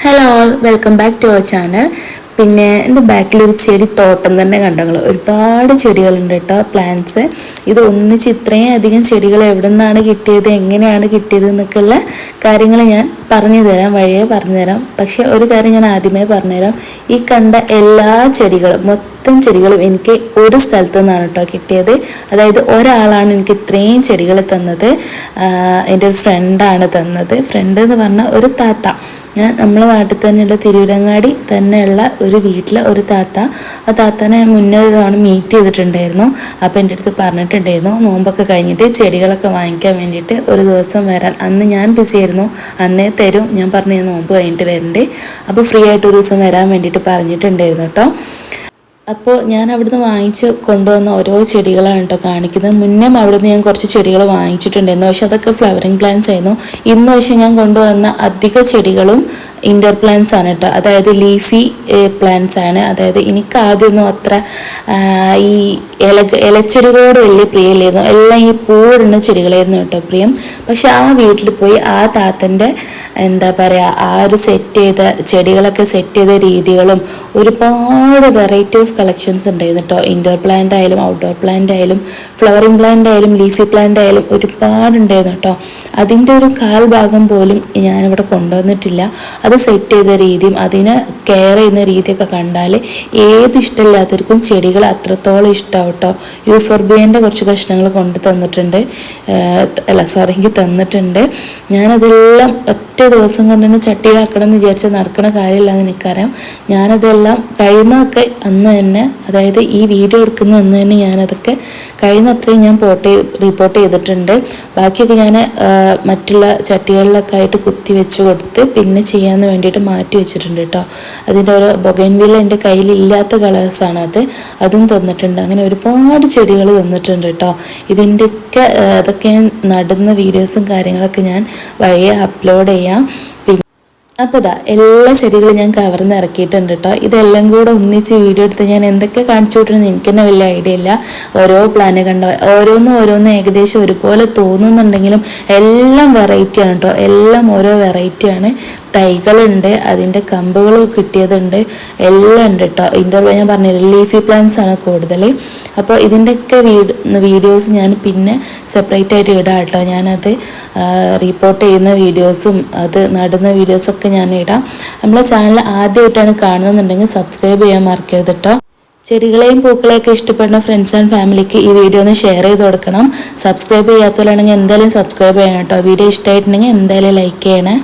Hello all welcome back to our channel പിന്നെ എന്റെ ബാക്കിൽ ഒരു ചെടി തോട്ടം തന്നെ കണ്ടങ്ങൾ ഒരുപാട് ചെടികളുണ്ട് കേട്ടോ പ്ലാന്റ്സ് ഇത് ഒന്നിച്ച് ഇത്രയും അധികം ചെടികൾ എവിടെ നിന്നാണ് കിട്ടിയത് എങ്ങനെയാണ് കിട്ടിയത് എന്നൊക്കെയുള്ള കാര്യങ്ങൾ ഞാൻ പറഞ്ഞു തരാം വഴിയെ പറഞ്ഞുതരാം പക്ഷെ ഒരു കാര്യം ഞാൻ ആദ്യമേ പറഞ്ഞുതരാം ഈ കണ്ട എല്ലാ ചെടികളും ചെടികളും എനിക്ക് ഒരു സ്ഥലത്ത് നിന്നാണ് കേട്ടോ കിട്ടിയത്. അതായത് ഒരാളാണ് എനിക്ക് ഇത്രയും ചെടികൾ തന്നത്. എന്റെ ഒരു ഫ്രണ്ടാണ് തന്നത്. ഫ്രണ്ട് എന്ന് പറഞ്ഞാൽ ഒരു താത്ത. ഞാൻ നമ്മളെ നാട്ടിൽ തന്നെയുള്ള തിരൂരങ്ങാടി തന്നെയുള്ള ഒരു വീട്ടിലെ ഒരു താത്ത. ആ താത്തനെ മുന്നേ ഒരു തവണ മീറ്റ് ചെയ്തിട്ടുണ്ടായിരുന്നു. അപ്പോൾ എന്റെ അടുത്ത് പറഞ്ഞിട്ടുണ്ടായിരുന്നു നോമ്പൊക്കെ കഴിഞ്ഞിട്ട് ചെടികളൊക്കെ വാങ്ങിക്കാൻ വേണ്ടിയിട്ട് ഒരു ദിവസം വരാൻ. അന്ന് ഞാൻ ബിസി ആയിരുന്നു. അന്നേ തരും. ഞാൻ പറഞ്ഞു "ഞാൻ നോമ്പ് കഴിഞ്ഞിട്ട് വരണ്ടേ. അപ്പോൾ ഫ്രീ ആയിട്ട് ഒരു ദിവസം വരാൻ വേണ്ടിയിട്ട് പറഞ്ഞിട്ടുണ്ടായിരുന്നു കേട്ടോ. അപ്പോൾ ഞാൻ അവിടുന്ന് വാങ്ങിച്ച് കൊണ്ടുവന്ന ഓരോ ചെടികളാണ് കേട്ടോ കാണിക്കുന്നത്. മുന്നേ അവിടുന്ന് ഞാൻ കുറച്ച് ചെടികൾ വാങ്ങിച്ചിട്ടുണ്ടായിരുന്നു. പക്ഷെ അതൊക്കെ ഫ്ലവറിങ് പ്ലാന്റ്സ് ആയിരുന്നു. ഇന്ന് പക്ഷേ ഞാൻ കൊണ്ടുവന്ന അധിക ചെടികളും ഇൻഡോർ പ്ലാന്റ്സ് ആണ് കേട്ടോ അതായത് ലീഫി പ്ലാന്റ്സ് ആണ്. അതായത് എനിക്ക് ആദ്യമൊന്നും അത്ര ഈ ഇല ഇലച്ചെടികളോട് വലിയ പ്രിയമില്ലായിരുന്നു. എല്ലാം ഈ പൂവിടുന്ന ചെടികളായിരുന്നു കേട്ടോ പ്രിയം. പക്ഷെ ആ വീട്ടിൽ പോയി ആ താത്തന്റെ എന്താ പറയുക ആ ഒരു സെറ്റ് ചെയ്ത ചെടികളൊക്കെ സെറ്റ് ചെയ്ത രീതികളും ഒരുപാട് വെറൈറ്റി ഓഫ് കളക്ഷൻസ് ഉണ്ടായിരുന്നു കേട്ടോ ഇൻഡോർ പ്ലാന്റ് ആയാലും ഔട്ട്ഡോർ പ്ലാന്റ് ആയാലും ഫ്ലവറിങ് പ്ലാന്റ് ആയാലും ലീഫി പ്ലാന്റ് ആയാലും ഒരുപാട് ഉണ്ടായിരുന്നു കേട്ടോ അതിന്റെ ഒരു കാൽ ഭാഗം പോലും ഞാനിവിടെ കൊണ്ടുവന്നിട്ടില്ല. അത് സെറ്റ് ചെയ്ത രീതിയും അതിനെ കെയർ ചെയ്യുന്ന രീതിയൊക്കെ കണ്ടാൽ ഏത് ഇഷ്ടമില്ലാത്തവർക്കും ചെടികൾ അത്രത്തോളം ഇഷ്ടമാവും കേട്ടോ യൂഫോർബിയന്റെ കുറച്ച് കഷ്ണങ്ങൾ കൊണ്ട് തന്നിട്ടുണ്ട്. അല്ല സോറി എനിക്ക് തന്നിട്ടുണ്ട്. ഞാനതെല്ലാം ഒറ്റ ദിവസം കൊണ്ട് തന്നെ ചട്ടിയിലാക്കണം എന്ന് വിചാരിച്ച് നടക്കണ കാര്യമില്ലാന്ന് എനിക്കറിയാം. ഞാനതെല്ലാം കഴിയുന്നതൊക്കെ അന്ന് തന്നെ അതായത് ഈ വീഡിയോ എടുക്കുന്ന അന്ന് തന്നെ ഞാനതൊക്കെ കഴിയുന്നത്രയും ഞാൻ പോട്ട് റിപ്പോർട്ട് ചെയ്തിട്ടുണ്ട്. ബാക്കിയൊക്കെ ഞാൻ മറ്റുള്ള ചട്ടികളിലൊക്കെ ആയിട്ട് കുത്തി വെച്ച് കൊടുത്ത് പിന്നെ ചെയ്യാൻ വേണ്ടിയിട്ട് മാറ്റി വെച്ചിട്ടുണ്ട് കേട്ടോ അതിന്റെ ഒരു ബൊഗൈൻവില്ല എന്റെ കയ്യിലില്ലാത്ത കളേഴ്സാണ് അത്. അതും തന്നിട്ടുണ്ട്. അങ്ങനെ ഒരുപാട് ചെടികൾ തന്നിട്ടുണ്ട് കേട്ടോ ഇതിന്റെയൊക്കെ അതൊക്കെ നടുന്ന വീഡിയോസും കാര്യങ്ങളൊക്കെ ഞാൻ വഴിയെ അപ്ലോഡ് ചെയ്യാം. അപ്പോൾ ഇതാ എല്ലാ ചെടികളും ഞാൻ കവർന്ന് ഇറക്കിയിട്ടുണ്ട് കേട്ടോ ഇതെല്ലാം കൂടെ ഒന്നിച്ച് വീഡിയോ എടുത്ത് ഞാൻ എന്തൊക്കെ കാണിച്ചു വിട്ടെന്ന് എനിക്ക് തന്നെ വലിയ ഐഡിയ ഇല്ല. ഓരോ പ്ലാന് കണ്ടോ ഓരോന്നും ഓരോന്നും ഏകദേശം ഒരുപോലെ തോന്നുന്നുണ്ടെങ്കിലും എല്ലാം വെറൈറ്റിയാണ് കേട്ടോ എല്ലാം ഓരോ വെറൈറ്റിയാണ് തൈകളുണ്ട് അതിന്റെ കമ്പുകൾ കിട്ടിയതുണ്ട് എല്ലാം ഉണ്ട് കേട്ടോ ഇന്റർ ഞാൻ പറഞ്ഞില്ല ലീഫി പ്ലാന്റ്സ് ആണ് കൂടുതൽ അപ്പോൾ ഇതിന്റെയൊക്കെ വീട് വീഡിയോസ് ഞാൻ പിന്നെ സെപ്പറേറ്റ് ആയിട്ട് ഇടാം കേട്ടോ ഞാനത് റിപ്പോർട്ട് ചെയ്യുന്ന വീഡിയോസും അത് നടുന്ന വീഡിയോസൊക്കെ ഞാൻ ഇടാം നമ്മളെ ചാനൽ ആദ്യമായിട്ടാണ് കാണുന്നുണ്ടെങ്കിൽ സബ്സ്ക്രൈബ് ചെയ്യാൻ മറക്കരുത് കേട്ടോ ചെടികളെയും പൂക്കളെയൊക്കെ ഇഷ്ടപ്പെടുന്ന ഫ്രണ്ട്സ് ആൻഡ് ഫാമിലിക്ക് ഈ വീഡിയോ ഒന്ന് ഷെയർ ചെയ്ത് കൊടുക്കണം. സബ്സ്ക്രൈബ് ചെയ്യാത്തവരാണെങ്കിൽ എന്തായാലും സബ്സ്ക്രൈബ് ചെയ്യണം കേട്ടോ വീഡിയോ ഇഷ്ടമായിട്ടുണ്ടെങ്കിൽ എന്തായാലും ലൈക്ക് ചെയ്യണേ.